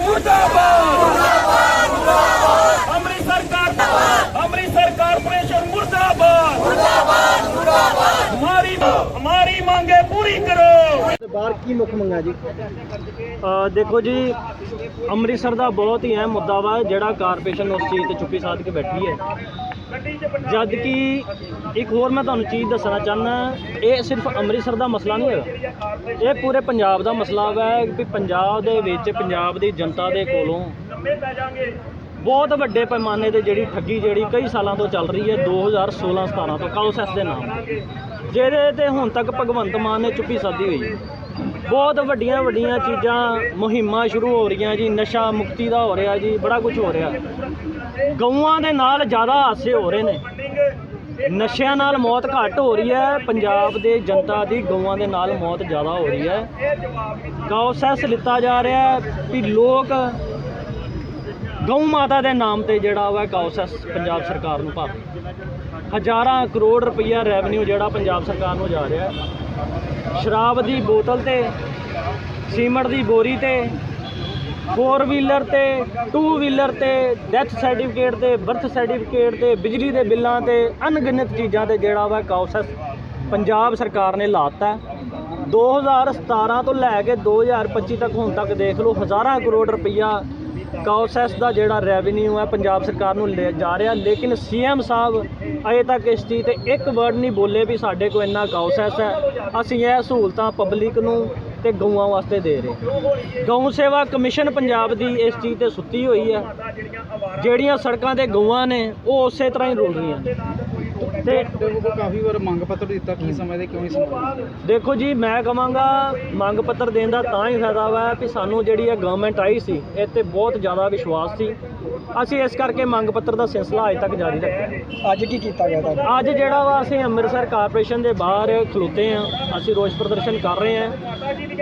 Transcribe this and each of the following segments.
मुर्दाबाद सरकार सरकार प्रेशर मुर्दाबाद हमारी हमारी मांगे पूरी करो बार की मुख मंगा जी आ, देखो जी ਅੰਮ੍ਰਿਤਸਰ ਦਾ ਬਹੁਤ ਹੀ ਅਹਿਮ ਮੁੱਦਾ ਵਾ, ਜਿਹੜਾ ਕਾਰਪੋਰੇਸ਼ਨ ਉਸ ਚੀਜ਼ ਤੇ ਚੁੱਪੀ ਸਾਧ ਕੇ ਬੈਠੀ ਹੈ। ਜਦ ਕਿ ਇੱਕ ਹੋਰ ਮੈਂ ਤੁਹਾਨੂੰ ਚੀਜ਼ ਦੱਸਣਾ ਚਾਹੁੰਦਾ, ਇਹ ਸਿਰਫ ਅੰਮ੍ਰਿਤਸਰ ਦਾ ਮਸਲਾ ਨਹੀਂ ਹੈਗਾ। ਇਹ ਪੂਰੇ ਪੰਜਾਬ ਦਾ ਮਸਲਾ ਹੈ ਕਿ ਪੰਜਾਬ ਦੇ ਵਿੱਚ ਪੰਜਾਬ ਦੀ ਜਨਤਾ ਦੇ ਕੋਲੋਂ ਬਹੁਤ ਵੱਡੇ ਪੈਮਾਨੇ ਤੇ ਜਿਹੜੀ ਠੱਗੀ ਜਿਹੜੀ ਕਈ ਸਾਲਾਂ ਤੋਂ ਚੱਲ ਰਹੀ ਹੈ 2016 17 ਤੋਂ ਕਾਉਸੈਸ ਦੇ ਨਾਮ ਜਿਹਦੇ ਤੇ ਹੁਣ ਤੱਕ ਭਗਵੰਤ ਮਾਨ ਨੇ ਚੁੱਪੀ ਸਾਧੀ ਹੋਈ ਬਹੁਤ ਵੱਡੀਆਂ ਵੱਡੀਆਂ ਚੀਜ਼ਾਂ, ਮੁਹਿੰਮਾਂ ਸ਼ੁਰੂ ਹੋ ਰਹੀਆਂ ਜੀ, ਨਸ਼ਾ ਮੁਕਤੀ ਦਾ ਹੋ ਰਿਹਾ ਜੀ, ਬੜਾ ਕੁਝ ਹੋ ਰਿਹਾ। ਗਊਆਂ ਦੇ ਨਾਲ ਜ਼ਿਆਦਾ ਹਾਸੇ ਹੋ ਰਹੇ ਨੇ। ਨਸ਼ਿਆਂ ਨਾਲ ਮੌਤ ਘੱਟ ਹੋ ਰਹੀ ਹੈ, ਪੰਜਾਬ ਦੇ ਜਨਤਾ ਦੀ ਗਊਆਂ ਦੇ ਨਾਲ ਮੌਤ ਜ਼ਿਆਦਾ ਹੋ ਰਹੀ ਹੈ। ਕਾਉਸੈਸ ਲਿੱਤਾ ਜਾ ਰਿਹਾ ਹੈ ਵੀ ਲੋਕ ਗਊ ਮਾਤਾ ਦੇ ਨਾਮ ਤੇ ਜਿਹੜਾ ਵਾ ਕਾਉਸੈਸ ਪੰਜਾਬ ਸਰਕਾਰ ਨੂੰ ਭਰ ਹਜ਼ਾਰਾਂ ਕਰੋੜ ਰੁਪਈਆ ਰੈਵਨਿਊ ਜਿਹੜਾ ਪੰਜਾਬ ਸਰਕਾਰ ਨੂੰ ਜਾ ਰਿਹਾ ਹੈ। ਸ਼ਰਾਬ ਦੀ ਬੋਤਲ ਤੇ, ਸੀਮਟ ਦੀ ਬੋਰੀ ਤੇ ਫੋਰ ਵੀਲਰ ਤੇ ਟੂ ਵੀਲਰ ਤੇ ਡੈਥ ਸਰਟੀਫਿਕੇਟ ਤੇ ਬਰਥ ਸਰਟੀਫਿਕੇਟ ਤੇ, ਬਿਜਲੀ ਦੇ ਬਿੱਲਾਂ ਤੇ, ਅਣਗਿਣਤ ਚੀਜ਼ਾਂ ਤੇ ਜਿਹੜਾ ਵਾ ਕਾਉਸੈਸ ਪੰਜਾਬ ਸਰਕਾਰ ਨੇ ਲਾਤਾ। 2017 ਤੋਂ ਲੈ ਕੇ 2025 ਤੱਕ ਹੁਣ ਤੱਕ ਦੇਖ ਲਓ, ਹਜ਼ਾਰਾਂ ਕਰੋੜ ਰੁਪਈਆ ਕਾਉਸੈਸ ਦਾ ਜਿਹੜਾ ਰੈਵਨਿਊ ਹੈ, ਪੰਜਾਬ ਸਰਕਾਰ ਨੂੰ ਲੈ ਜਾ ਰਿਹਾ, ਲੇਕਿਨ ਸੀਐਮ ਸਾਹਿਬ ਅਜੇ ਤੱਕ ਇਸ ਚੀਜ਼ ਤੇ ਇੱਕ ਵਰਡ ਨਹੀਂ ਬੋਲੇ ਵੀ ਸਾਡੇ ਕੋਲ ਇੰਨਾ ਕਾਉਸੈਸ ਹੈ। ਅਸੀਂ ਇਹ ਸਹੂਲਤਾਂ ਪਬਲਿਕ ਨੂੰ ਤੇ ਗਊਆਂ ਵਾਸਤੇ ਦੇ ਰਹੇ ਗਊ ਸੇਵਾ ਕਮਿਸ਼ਨ ਪੰਜਾਬ ਦੀ ਇਸ ਚੀਜ਼ ਤੇ ਸੁੱਤੀ ਹੋਈ ਹੈ। ਜਿਹੜੀਆਂ ਸੜਕਾਂ ਤੇ ਗਊਆਂ ਨੇ, ਉਹ ਉਸੇ ਤਰ੍ਹਾਂ ਹੀ ਰੁਲ ਰਹੀਆਂ ਨੇ। ਤੇ ਦੇਖੋ ਕਾਫੀ ਵਾਰ ਮੰਗ ਪੱਤਰ ਦਿੱਤਾ ਕੀ ਸਮਝਦੇ ਕਿਉਂ ਨਹੀਂ ਸਮਝਦੇ? ਦੇਖੋ ਜੀ ਮੈਂ ਕਹਾਂਗਾ ਮੰਗ ਪੱਤਰ ਦੇਣ ਦਾ ਤਾਂ ਹੀ ਫਾਇਦਾ ਵਾ ਕਿ ਸਾਨੂੰ ਜਿਹੜੀ ਇਹ ਗਵਰਨਮੈਂਟ ਆਈ ਸੀ ਇਹ ਤੇ ਬਹੁਤ ਜ਼ਿਆਦਾ ਵਿਸ਼ਵਾਸ ਸੀ। ਅਸੀਂ ਇਸ ਕਰਕੇ ਮੰਗ ਪੱਤਰ ਦਾ ਸਿਲਸਿਲਾ ਅਜੇ ਤੱਕ ਜਾਰੀ ਰੱਖਿਆ। ਅੱਜ ਕੀ ਕੀਤਾ ਗਿਆ ਤੁਹਾਡਾ? ਅੱਜ ਜਿਹੜਾ ਵਾ ਅਸੀਂ ਅੰਮ੍ਰਿਤਸਰ ਕਾਰਪੋਰੇਸ਼ਨ ਦੇ ਬਾਹਰ ਖਲੋਤੇ ਆ ਅਸੀਂ ਰੋਸ ਪ੍ਰਦਰਸ਼ਨ ਕਰ ਰਹੇ ਆ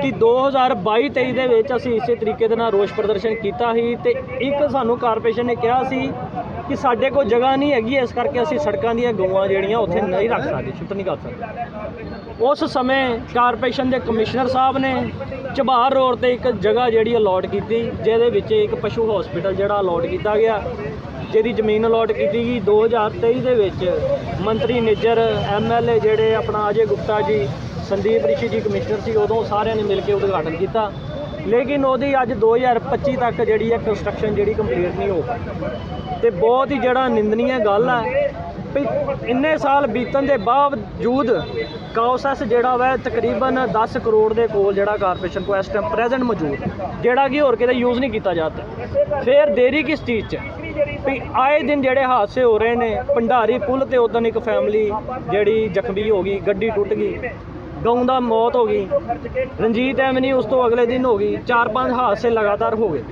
ਕਿ 2022-23 ਦੇ ਵਿੱਚ ਅਸੀਂ ਇਸੇ ਤਰੀਕੇ ਦੇ ਨਾਲ ਰੋਸ ਪ੍ਰਦਰਸ਼ਨ ਕੀਤਾ ਸੀ ਤੇ ਇੱਕ ਸਾਨੂੰ ਕਾਰਪੋਰੇਸ਼ਨ ਨੇ ਕਿਹਾ ਸੀ ਕਿ ਸਾਡੇ ਕੋਲ ਜਗ੍ਹਾ ਨਹੀਂ ਹੈਗੀ, ਇਸ ਕਰਕੇ ਅਸੀਂ ਸੜਕਾਂ ਦੀਆਂ ਗਊਆਂ ਜਿਹੜੀਆਂ ਉੱਥੇ ਨਹੀਂ ਰੱਖ ਸਕਦੇ। ਸ਼ਿਫਟ ਨਹੀਂ ਕਰ ਸਕਦੇ। ਉਸ ਸਮੇਂ ਕਾਰਪੋਰੇਸ਼ਨ ਦੇ ਕਮਿਸ਼ਨਰ ਸਾਹਿਬ ਨੇ ਚਬਾਰ ਰੋਡ ਤੇ ਇੱਕ ਜਗ੍ਹਾ ਜਿਹੜੀ ਅਲਾਟ ਕੀਤੀ, ਜਿਹਦੇ ਵਿੱਚ ਇੱਕ ਪਸ਼ੂ ਹਸਪੀਟਲ ਜਿਹੜਾ ਅਲਾਟ ਕੀਤਾ ਗਿਆ, ਜਿਹਦੀ ਜ਼ਮੀਨ ਅਲਾਟ ਕੀਤੀ ਗਈ। 2023 ਦੇ ਵਿੱਚ ਮੰਤਰੀ ਨਿੱਜਰ ਐਮਐਲਏ ਜਿਹੜੇ ਆਪਣਾ ਅਜੇ ਗੁਪਤਾ ਜੀ, ਸੰਦੀਪ ਰਿਸ਼ੀ ਜੀ ਕਮਿਸ਼ਨਰ ਸੀ, ਉਦੋਂ ਸਾਰਿਆਂ ਨੇ ਮਿਲ ਕੇ ਉਦਘਾਟਨ ਕੀਤਾ। ਲੇਕਿਨ ਉਹਦੀ ਅੱਜ 2025 ਤੱਕ ਜਿਹੜੀ ਹੈ ਕੰਸਟਰਕਸ਼ਨ ਜਿਹੜੀ ਕੰਪਲੀਟ ਨਹੀਂ ਹੋ ਪਾਈ। ਤੇ ਬਹੁਤ ਹੀ ਜਿਹੜਾ ਨਿੰਦਨੀय ਗੱਲ ਹੈ ਵੀ ਇੰਨੇ ਸਾਲ ਬੀਤਣ ਦੇ ਬਾਵਜੂਦ ਕਾਉਸੈਸ ਜਿਹੜਾ ਵਾ ਤਕਰੀਬਨ 10 ਕਰੋੜ ਦੇ ਕੋਲ ਜਿਹੜਾ ਕਾਰਪੋਰੇਸ਼ਨ ਕੋ ਇਸ ਟਾਈਮ ਪ੍ਰੈਜ਼ੈਂਟ ਮੌਜੂਦ ਜਿਹੜਾ ਕਿ ਹੋਰ ਕਿਤੇ ਯੂਜ਼ ਨਹੀਂ ਕੀਤਾ ਜਾਂਦਾ ਫਿਰ ਦੇਰੀ ਕਿਸ ਚੀਜ਼ 'ਚ? ਵੀ ਆਏ ਦਿਨ ਜਿਹੜੇ ਹਾਦਸੇ ਹੋ ਰਹੇ ਨੇ, ਭੰਡਾਰੀ ਪੁਲ ਤੇ ਉਦੋਂ ਇੱਕ ਫੈਮਿਲੀ ਜਿਹੜੀ ਜ਼ਖਮੀ ਹੋ ਗਈ, ਗੱਡੀ ਟੁੱਟ ਗਈ। ਗਊ ਦਾ ਮੌਤ ਹੋ ਗਈ। ਰਣਜੀਤ ਐਵਨੀ ਉਸ ਤੋਂ ਅਗਲੇ ਦਿਨ ਹੋ ਗਈ। ਚਾਰ ਪੰਜ ਹਾਦਸੇ ਲਗਾਤਾਰ ਹੋ ਗਏ।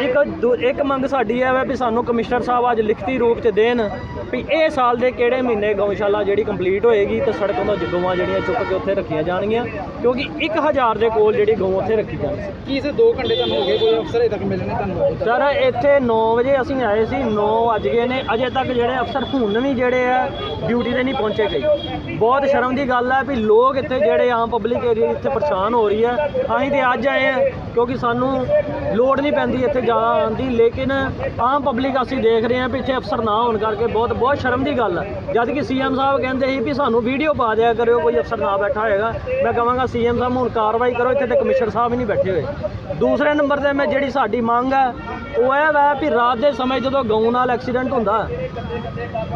ਇੱਕ ਦੂ- ਇੱਕ ਮੰਗ ਸਾਡੀ ਹੈ ਵੀ ਸਾਨੂੰ ਕਮਿਸ਼ਨਰ ਸਾਹਿਬ ਅੱਜ ਲਿਖਤੀ ਰੂਪ 'ਚ ਦੇਣ ਵੀ ਇਹ ਸਾਲ ਦੇ ਕਿਹੜੇ ਮਹੀਨੇ ਗਊਸ਼ਾਲਾ ਜਿਹੜੀ ਕੰਪਲੀਟ ਹੋਏਗੀ ਤੇ ਸੜਕਾਂ ਤੋਂ ਗਊਆਂ ਜਿਹੜੀਆਂ ਚੁੱਕ ਕੇ ਉੱਥੇ ਰੱਖੀਆਂ ਜਾਣਗੀਆਂ। ਕਿਉਂਕਿ 1000 ਦੇ ਕੋਲ ਜਿਹੜੀ ਗਊ ਉੱਥੇ ਰੱਖੀ ਜਾਣੀ ਸੀ। ਕੀ ਸੇ 2 ਘੰਟੇ ਤੁਹਾਨੂੰ ਹੋ ਗਏ? ਕੋਈ ਅਫਸਰ ਅਜੇ ਤੱਕ ਮਿਲੇ ਨਹੀਂ ਤੁਹਾਨੂੰ? ਸਰ ਇੱਥੇ 9 ਵਜੇ ਅਸੀਂ ਆਏ ਸੀ 9 ਵੱਜ ਗਏ ਨੇ। ਅਜੇ ਤੱਕ ਜਿਹੜੇ ਅਫਸਰ ਹੁਣ ਵੀ ਜਿਹੜੇ ਆ ਡਿਊਟੀ ਤੇ ਨਹੀਂ ਪਹੁੰਚੇ ਗਏ। ਬਹੁਤ ਸ਼ਰਮ ਦੀ ਗੱਲ ਹੈ ਵੀ ਲੋਕ ਇੱਥੇ ਇੱਥੇ ਜਿਹੜੇ ਆਮ ਪਬਲਿਕ ਏਰੀਆ ਇੱਥੇ ਪਰੇਸ਼ਾਨ ਹੋ ਰਹੀ ਹੈ ਅਸੀਂ ਤੇ ਅੱਜ ਆਏ ਆ, ਕਿਉਂਕਿ ਸਾਨੂੰ ਲੋੜ ਨਹੀਂ ਪੈਂਦੀ ਇੱਥੇ ਜ਼ਿਆਦਾ ਆਉਣ ਦੀ, ਲੇਕਿਨ ਆਮ ਪਬਲਿਕ ਅਸੀਂ ਦੇਖ ਰਹੇ ਹਾਂ ਵੀ ਇੱਥੇ ਅਫਸਰ ਨਾ ਹੋਣ ਕਰਕੇ ਬਹੁਤ ਬਹੁਤ ਸ਼ਰਮ ਦੀ ਗੱਲ ਹੈ ਜਦ ਕਿ ਸੀਐਮ ਸਾਹਿਬ ਕਹਿੰਦੇ ਸੀ ਵੀ ਸਾਨੂੰ ਵੀਡੀਓ ਪਾ ਦਿਆ ਕਰਿਓ, ਕੋਈ ਅਫਸਰ ਨਾ ਬੈਠਾ ਹੋਏਗਾ। ਮੈਂ ਕਹਾਂਗਾ ਸੀਐਮ ਸਾਹਿਬ ਹੁਣ ਕਾਰਵਾਈ ਕਰੋ, ਇੱਥੇ ਤੇ ਕਮਿਸ਼ਨਰ ਸਾਹਿਬ ਹੀ ਨਹੀਂ ਬੈਠੇ ਹੋਏ। ਦੂਸਰੇ ਨੰਬਰ ਤੇ ਮੈਂ ਜਿਹੜੀ ਸਾਡੀ ਮੰਗ ਹੈ ਉਹ ਇਹ ਵਾ ਵੀ ਰਾਤ ਦੇ ਸਮੇਂ ਜਦੋਂ ਗਊ ਨਾਲ ਐਕਸੀਡੈਂਟ ਹੁੰਦਾ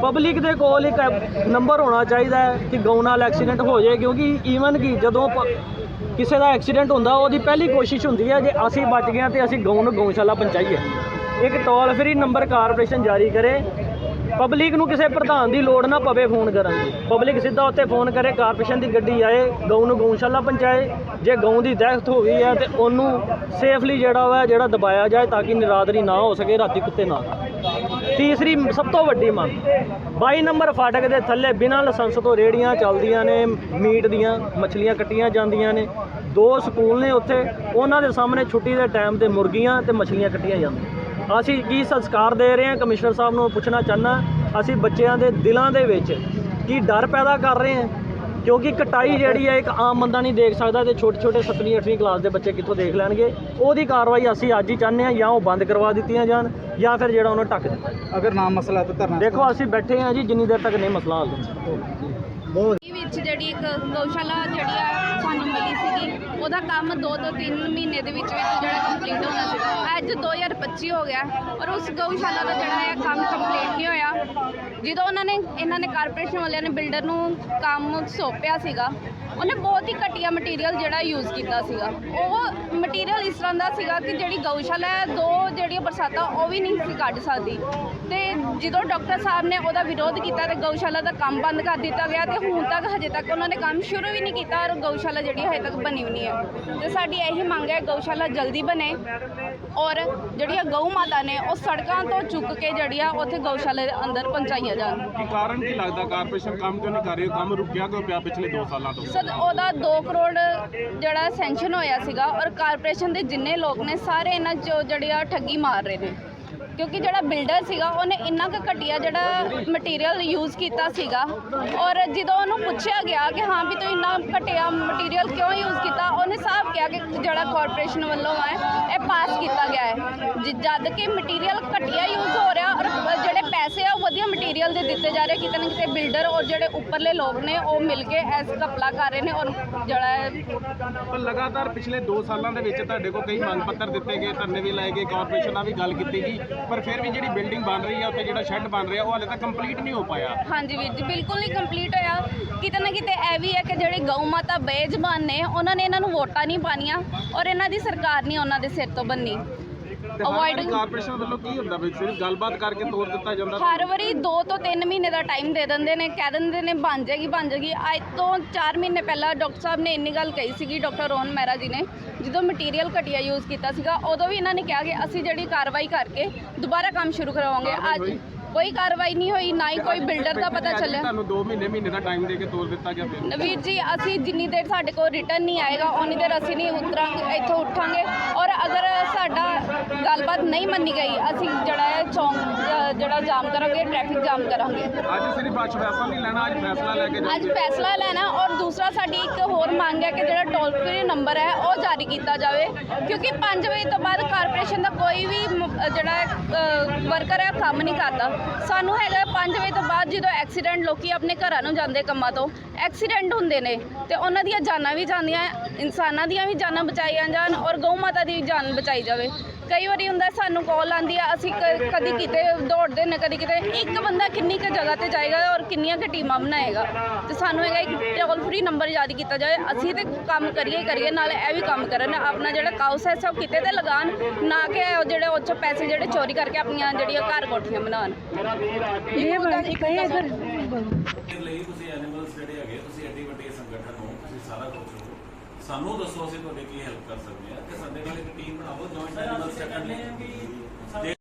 ਪਬਲਿਕ ਦੇ ਕੋਲ ਇੱਕ ਨੰਬਰ ਹੋਣਾ ਚਾਹੀਦਾ ਹੈ ਕਿ ਗਊ ਨਾਲ ਐਕਸੀਡੈਂਟ ਹੋ ਜਾਏ, ਕਿਉਂਕਿ ਈਵਨ ਕਿ ਜਦੋਂ ਪ- ਕਿਸੇ ਦਾ ਐਕਸੀਡੈਂਟ ਹੁੰਦਾ, ਉਹਦੀ ਪਹਿਲੀ ਕੋਸ਼ਿਸ਼ ਹੁੰਦੀ ਹੈ ਜੇ ਅਸੀਂ ਬਚ ਗਏ ਹਾਂ ਤੇ ਅਸੀਂ ਗਊ ਨੂੰ ਗਊਸ਼ਾਲਾ ਪਹੁੰਚਾਈਏ। ਇੱਕ ਟੋਲ ਫਰੀ ਨੰਬਰ ਕਾਰਪੋਰੇਸ਼ਨ ਜਾਰੀ ਕਰੇ। ਪਬਲਿਕ ਨੂੰ ਕਿਸੇ ਪ੍ਰਧਾਨ ਦੀ ਲੋੜ ਨਾ ਪਵੇ ਫੋਨ ਕਰਨ ਦੀ। ਪਬਲਿਕ ਸਿੱਧਾ ਉੱਤੇ ਫੋਨ ਕਰੇ ਕਾਰਪੋਰੇਸ਼ਨ ਦੀ ਗੱਡੀ ਆਏ, ਗਊ ਨੂੰ ਗਊਸ਼ਾਲਾ ਪਹੁੰਚਾਏ। ਜੇ ਗਊ ਦੀ ਡੈਥ ਹੋ ਗਈ ਹੈ ਤੇ ਉਹਨੂੰ ਸੇਫਲੀ ਜਿਹੜਾ ਵਾ, ਜਿਹੜਾ ਦਬਾਇਆ ਜਾਏ ਤਾਂ ਕਿ ਨਿਰਾਦਰੀ ਨਾ ਹੋ ਸਕੇ, ਰਾਤੀ ਕੁੱਤੇ ਨਾ ਤੀਸਰੀ ਸਭ ਤੋਂ ਵੱਡੀ ਮੰਗ 22 ਨੰਬਰ ਫਾਟਕ ਦੇ ਥੱਲੇ ਬਿਨਾਂ ਲਾਇਸੈਂਸ ਤੋਂ ਰੇੜੀਆਂ ਚੱਲਦੀਆਂ ਨੇ, ਮੀਟ ਦੀਆਂ, ਮੱਛਲੀਆਂ ਕੱਟੀਆਂ ਜਾਂਦੀਆਂ ਨੇ। ਦੋ ਸਕੂਲ ਨੇ ਉੱਥੇ, ਉਹਨਾਂ ਦੇ ਸਾਹਮਣੇ ਛੁੱਟੀ ਦੇ ਟਾਈਮ ਤੇ ਮੁਰਗੀਆਂ ਤੇ ਮੱਛਲੀਆਂ ਕੱਟੀਆਂ ਜਾਂਦੀਆਂ। ਅਸੀਂ ਕੀ ਸੰਸਕਾਰ ਦੇ ਰਹੇ ਹਾਂ? ਕਮਿਸ਼ਨਰ ਸਾਹਿਬ ਨੂੰ ਪੁੱਛਣਾ ਚਾਹਨਾ ਅਸੀਂ ਬੱਚਿਆਂ ਦੇ ਦਿਲਾਂ ਦੇ ਵਿੱਚ ਕੀ ਡਰ ਪੈਦਾ ਕਰ ਰਹੇ ਹਾਂ? ਕਿਉਂਕਿ ਕਟਾਈ ਜਿਹੜੀ ਹੈ ਇੱਕ ਆਮ ਬੰਦਾ ਨਹੀਂ ਦੇਖ ਸਕਦਾ ਤੇ ਛੋਟੇ ਛੋਟੇ 7ਵੀਂ 8ਵੀਂ ਕਲਾਸ ਦੇ ਬੱਚੇ ਕਿੱਥੋਂ ਦੇਖ ਲੈਣਗੇ? ਉਹਦੀ ਕਾਰਵਾਈ ਅਸੀਂ ਅੱਜ ਹੀ ਚਾਹੁੰਦੇ ਹਾਂ ਜਾਂ ਉਹ ਬੰਦ ਕਰਵਾ ਦਿੱਤੀਆਂ ਜਾਣ ਜਾਂ ਫਿਰ ਜਿਹੜਾ ਉਹਨੂੰ ਢੱਕ ਦਿੱਤਾ। ਅਗਰ ਨਾ ਮਸਲਾ ਤਾਂ ਧਰਨਾ ਦੇਖੋ ਅਸੀਂ ਬੈਠੇ ਹਾਂ ਜੀ ਜਿੰਨੀ ਦੇਰ ਤੱਕ ਨਹੀਂ ਮਸਲਾ ਹੱਲ ਹੁੰਦਾ। ਵਿੱਚ ਜਿਹੜੀ ਇੱਕ ਗਊਸ਼ਾਲਾ ਜਿਹੜੀ ਆ ਸਾਨੂੰ ਮਿਲੀ ਸੀਗੀ, ਉਹਦਾ ਕੰਮ 2 ਤੋਂ 3 ਮਹੀਨੇ ਦੇ ਵਿੱਚ ਵਿੱਚ ਜਿਹੜਾ ਕੰਪਲੀਟ ਹੋਣਾ ਸੀ। ਅੱਜ 2025 ਹੋ ਗਿਆ ਔਰ ਉਸ ਗਊਸ਼ਾਲਾ ਦਾ ਜਿਹੜਾ ਹੈ ਕੰਮ ਕੰਪਲੀਟ ਨਹੀਂ ਹੋਇਆ। ਜਦੋਂ ਉਹਨਾਂ ਨੇ, ਇਹਨਾਂ ਨੇ ਕਾਰਪੋਰੇਸ਼ਨ ਵਾਲਿਆਂ ਨੇ ਬਿਲਡਰ ਨੂੰ ਕੰਮ ਸੌਂਪਿਆ ਸੀਗਾ, ਉਹਨੇ ਬਹੁਤ ਹੀ ਘਟੀਆ ਮਟੀਰੀਅਲ ਜਿਹੜਾ ਯੂਜ਼ ਕੀਤਾ ਸੀਗਾ। ਉਹ ਮਟੀਰੀਅਲ ਇਸ ਤਰ੍ਹਾਂ ਦਾ ਸੀਗਾ ਕਿ ਜਿਹੜੀ ਗਊਸ਼ਾਲਾ ਹੈ, ਦੋ ਜਿਹੜੀਆਂ ਬਰਸਾਤਾਂ ਉਹ ਵੀ ਨਹੀਂ ਸੀ ਕੱਢ ਸਕਦੀ। ਤੇ ਜਦੋਂ ਡਾਕਟਰ ਸਾਹਿਬ ਨੇ ਉਹਦਾ ਵਿਰੋਧ ਕੀਤਾ ਤੇ ਗਊਸ਼ਾਲਾ ਦਾ ਕੰਮ ਬੰਦ ਕਰ ਦਿੱਤਾ ਗਿਆ ਤੇ ਹੁਣ ਤੱਕ ਹਜੇ ਤੱਕ ਉਹਨਾਂ ਨੇ ਕੰਮ ਸ਼ੁਰੂ ਵੀ ਨਹੀਂ ਕੀਤਾ ਔਰ ਗਊਸ਼ਾਲਾ ਜਿਹੜੀ ਹਜੇ ਤੱਕ ਬਣੀ ਨਹੀਂ ਹੈ। ਤੇ ਸਾਡੀ ਇਹੀ ਮੰਗ ਹੈ ਗਊਸ਼ਾਲਾ ਜਲਦੀ ਬਣੇ ਔਰ ਜਿਹੜੀਆਂ ਗਊ ਮਾਤਾ ਨੇ ਉਹ ਸੜਕਾਂ ਤੋਂ ਚੁੱਕ ਕੇ ਜਿਹੜੀਆਂ ਉੱਥੇ ਗਊਸ਼ਾਲਾ ਦੇ ਅੰਦਰ ਪਹੁੰਚਾਈਆਂ ਜਾਣ। ਕੀ ਕਾਰਨ ਕੀ ਲੱਗਦਾ? ਕਾਰਪੋਰੇਸ਼ਨ ਕੰਮ ਕਿਉਂ ਨਹੀਂ ਕਰ ਰਹੀ? ਕੰਮ ਰੁਕਿਆ ਕਿਉਂ ਪਿਆ ਪਿਛਲੇ 2 ਸਾਲਾਂ ਤੋਂ? ਸਰ ਉਹਦਾ 2 ਕਰੋੜ ਜਿਹੜਾ ਸੈਂਕਸ਼ਨ ਹੋਇਆ ਸੀਗਾ ਔਰ ਕਾਰਪੋਰੇਸ਼ਨ ਦੇ ਜਿੰਨੇ ਲੋਕ ਨੇ ਸਾਰੇ ਇਹਨਾਂ ਚੋਂ ਜਿਹੜੇ ਆ ਠੱਗੀ ਮਾਰ ਰਹੇ ਨੇ। ਕਿਉਂਕਿ ਜਿਹੜਾ ਬਿਲਡਰ ਸੀਗਾ, ਉਹਨੇ ਇੰਨਾ ਕੁ ਘਟੀਆ ਜਿਹੜਾ ਮਟੀਰੀਅਲ ਯੂਜ਼ ਕੀਤਾ ਸੀਗਾ। ਔਰ ਜਦੋਂ ਉਹਨੂੰ ਪੁੱਛਿਆ ਗਿਆ ਕਿ ਹਾਂ ਵੀ ਤੂੰ ਇੰਨਾ ਘਟੀਆ ਮਟੀਰੀਅਲ ਕਿਉਂ ਯੂਜ਼ ਕੀਤਾ, ਉਹਨੇ ਸਾਫ਼ ਕਿਹਾ ਕਿ ਜਿਹੜਾ ਕਾਰਪੋਰੇਸ਼ਨ ਵੱਲੋਂ ਹੈ, ਇਹ ਪਾਸ ਕੀਤਾ ਗਿਆ ਹੈ। ਜਿ- ਜਦ ਕਿ ਮਟੀਰੀਅਲ ਘਟੀਆ ਯੂਜ਼ ਹੋ ਰਿਹਾ ਔਰ ਜਿਹੜੇ ਪੈਸੇ ਆ, ਉਹ ਵਧੀਆ ਮਟੀਰੀਅਲ ਦੇ ਦਿੱਤੇ ਜਾ ਰਹੇ, ਕਿਤੇ ਨਾ ਕਿਤੇ ਬਿਲਡਰ ਔਰ ਜਿਹੜੇ ਉੱਪਰਲੇ ਲੋਕ ਨੇ, ਉਹ ਮਿਲ ਕੇ ਐਸ ਘਪਲਾ ਕਰ ਰਹੇ ਨੇ ਔਰ ਜਿਹੜਾ ਹੈ ਪਰ ਲਗਾਤਾਰ ਪਿਛਲੇ 2 ਸਾਲਾਂ ਦੇ ਵਿੱਚ ਤੁਹਾਡੇ ਕੋਲ ਕਈ ਮੰਗ ਪੱਤਰ ਦਿੱਤੇ ਗਏ, ਧਰਨੇ ਵੀ ਲਾਏ ਗਏ ਕਾਰਪੋਰੇਸ਼ਨ ਨਾਲ ਵੀ ਗੱਲ ਕੀਤੀ ਗਈ। ਪਰ ਫਿਰ ਵੀ ਜਿਹੜੀ ਬਿਲਡਿੰਗ ਬਣ ਰਹੀ ਹੈ ਉੱਥੇ ਜਿਹੜਾ ਸ਼ੈੱਡ ਬਣ ਰਿਹਾ, ਉਹ ਹਾਲੇ ਤੱਕ ਕੰਪਲੀਟ ਨਹੀਂ ਹੋ ਪਾਇਆ। ਹਾਂਜੀ ਵੀਰ ਜੀ, ਬਿਲਕੁਲ ਨਹੀਂ ਕੰਪਲੀਟ ਹੋਇਆ। ਕਿਤੇ ਨਾ ਕਿਤੇ ਇਹ ਵੀ ਹੈ ਕਿ ਜਿਹੜੇ ਗਊ ਮਾਤਾ ਬੇਜ਼ਬਾਨ ਨੇ, ਉਹਨਾਂ ਨੇ ਇਹਨਾਂ ਨੂੰ ਵੋਟਾਂ ਨਹੀਂ ਪਾਣੀਆਂ ਔਰ ਇਹਨਾਂ ਦੀ ਸਰਕਾਰ ਨਹੀਂ ਉਹਨਾਂ ਦੇ ਸਿਰ ਤੋਂ ਬੰਨੀ। Avoid- ਕਾਰਪੋਰੇਸ਼ਨ ਵੱਲੋਂ ਕੀ ਹੁੰਦਾ ਵੀ ਸਿਰਫ ਗੱਲਬਾਤ ਕਰਕੇ ਤੋੜ ਦਿੱਤਾ ਜਾਂਦਾ? ਹਰ ਵਾਰੀ 2 ਤੋਂ 3 ਮਹੀਨੇ ਦਾ ਟਾਈਮ ਦੇ ਦਿੰਦੇ ਨੇ ਕਹਿ ਦਿੰਦੇ ਨੇ ਬਣ ਜਾਏਗੀ ਬਣ ਜਾਏਗੀ। ਅੱਜ ਤੋਂ 4 ਮਹੀਨੇ ਪਹਿਲਾਂ ਡਾਕਟਰ ਸਾਹਿਬ ਨੇ ਇੰਨੀ ਗੱਲ ਕਹੀ ਸੀਗੀ ਡਾਕਟਰ ਰੋਹਨ ਮਹਿਰਾ ਜੀ ਨੇ ਜਦੋਂ ਮਟੀਰੀਅਲ ਘਟੀਆ ਯੂਜ਼ ਕੀਤਾ ਸੀਗਾ ਉਦੋਂ ਵੀ ਇਹਨਾਂ ਨੇ ਕਿਹਾ ਕਿ ਅਸੀਂ ਜਿਹੜੀ ਕਾਰਵਾਈ ਕਰਕੇ ਦੁਬਾਰਾ ਕੰਮ ਸ਼ੁਰੂ ਕਾਰਵਾਈ ਅੱਜ? ਕੋਈ ਕਾਰਵਾਈ ਨਹੀਂ ਹੋਈ ਨਾ ਹੀ ਕੋਈ ਬਿਲਡਰ ਦਾ ਪਤਾ ਚੱਲਿਆ। ਤੁਹਾਨੂੰ 2 ਮਹੀਨੇ ਮਹੀਨੇ ਦਾ ਟਾਈਮ ਦੇ ਕੇ ਤੋੜ ਦਿੱਤਾ ਗਿਆ ਨਵੀਰ ਜੀ ਅਸੀਂ ਜਿੰਨੀ ਦੇਰ ਸਾਡੇ ਕੋਲ ਰਿਟਰਨ ਨਹੀਂ ਆਏਗਾ ਉਨੀ ਦੇਰ ਅਸੀਂ ਨਹੀਂ ਉਤਰਾਂਗੇ ਇੱਥੋਂ ਉੱਠਾਂਗੇ। ਔਰ ਅਗਰ ਸਾਡਾ ਗੱਲਬਾਤ ਨਹੀਂ ਮੰਨੀ ਗਈ। ਅਸੀਂ ਜਿਹੜਾ ਹੈ ਚੌਂਕ ਅ, ਜਿਹੜਾ ਜਾਮ ਕਰਾਂਗੇ ਟ੍ਰੈਫਿਕ ਜਾਮ ਕਰਾਂਗੇ। ਅੱਜ ਸਿਰਫ ਅੱਜ ਫੈਸਲਾ ਨਹੀਂ ਲੈਣਾ ਅੱਜ ਫੈਸਲਾ ਲੈ ਕੇ ਅੱਜ ਫੈਸਲਾ ਲੈਣਾ ਔਰ ਦੂਸਰਾ ਸਾਡੀ ਇੱਕ ਹੋਰ ਮੰਗ ਹੈ ਕਿ ਜਿਹੜਾ ਟੋਲ ਫ੍ਰੀ ਨੰਬਰ ਹੈ ਉਹ ਜਾਰੀ ਕੀਤਾ ਜਾਵੇ। ਕਿਉਂਕਿ 5 ਵਜੇ ਤੋਂ ਬਾਅਦ ਕਾਰਪੋਰੇਸ਼ਨ ਦਾ ਕੋਈ ਵੀ ਮ- ਅ, ਜਿਹੜਾ ਵਰਕਰ ਹੈ ਉਹ ਕੰਮ ਨਹੀਂ ਕਰਦਾ। ਸਾਨੂੰ ਹੈਗਾ 5 ਵਜੇ ਤੋਂ ਬਾਅਦ ਜਦੋਂ ਐਕਸੀਡੈਂਟ ਲੋਕੀ ਆਪਣੇ ਘਰਾਂ ਨੂੰ ਜਾਂਦੇ ਕੰਮਾਂ ਤੋਂ ਐਕਸੀਡੈਂਟ ਹੁੰਦੇ ਨੇ ਤੇ ਉਹਨਾਂ ਦੀਆਂ ਜਾਨਾਂ ਵੀ ਜਾਂਦੀਆਂ ਇਨਸਾਨਾਂ ਦੀਆਂ ਵੀ ਜਾਨਾਂ ਬਚਾਈਆਂ ਜਾਣ ਔਰ ਗਊ ਮਾਤਾ ਦੀ ਵੀ ਜਾਨ ਬਚਾਈ ਜਾਵੇ। ਕਈ ਵਾਰੀ ਹੁੰਦਾ ਸਾਨੂੰ ਕਾਲ ਆਂਦੀ ਆ ਅਸੀਂ ਕ- ਕਦੀ ਕਿਤੇ ਦੌੜਦੇ ਨੇ ਕਦੀ ਕਿਤੇ ਇੱਕ ਬੰਦਾ ਕਿੰਨੀ ਕੁ ਜਗ੍ਹਾ ਤੇ ਜਾਏਗਾ ਔਰ ਕਿੰਨੀਆਂ ਕੁ ਟੀਮਾਂ ਬਣਾਏਗਾ। ਤੇ ਸਾਨੂੰ ਹੈਗਾ ਇੱਕ ਟੋਲ ਫ੍ਰੀ ਨੰਬਰ ਜਾਰੀ ਕੀਤਾ ਜਾਵੇ ਅਸੀਂ ਤੇ ਕੰਮ ਕਰੀਏ ਹੀ ਕਰੀਏ ਨਾਲ ਇਹ ਵੀ ਕੰਮ ਕਰਨ ਆਪਣਾ ਜਿਹੜਾ ਕਾਉਸ ਹੈ ਸਭ ਕਿਤੇ ਤੇ ਲਗਾਉਣ ਨਾ ਕਿ ਉਹ ਜਿਹੜੇ ਉਹ 'ਚੋਂ ਪੈਸੇ ਜਿਹੜੇ ਚੋਰੀ ਕਰਕੇ ਆਪਣੀਆਂ ਜਿਹੜੀਆਂ ਘਰ ਕੋਠੀਆਂ ਬਣਾਉਣ। ਇਹ ਬਾਤ ਇੱਕ ਇਧਰ ਲਈ ਤੁਸੀਂ ਐਨੀਮਲਸ ਜਿਹੜੇ ਹੈਗੇ ਤੁਸੀਂ ਐਡੀ ਵੱਡੀ ਸੰਗਠਨ ਹੋ ਤੁਸੀਂ ਸਾਰਾ ਕੁਝ ਹੋ। ਸਾਨੂੰ ਦੱਸੋ ਅਸੀਂ ਤੁਹਾਡੇ ਕੀ ਹੈਲਪ ਕਰ ਸਕਦੇ ਹਾਂ ਕਿ ਸਾਡੇ ਨਾਲ ਇੱਕ ਟੀਮ ਬਣਾਓ ਜੁਆਇੰਟ ਐਨੀਮਲ ਲਈ ਦੇ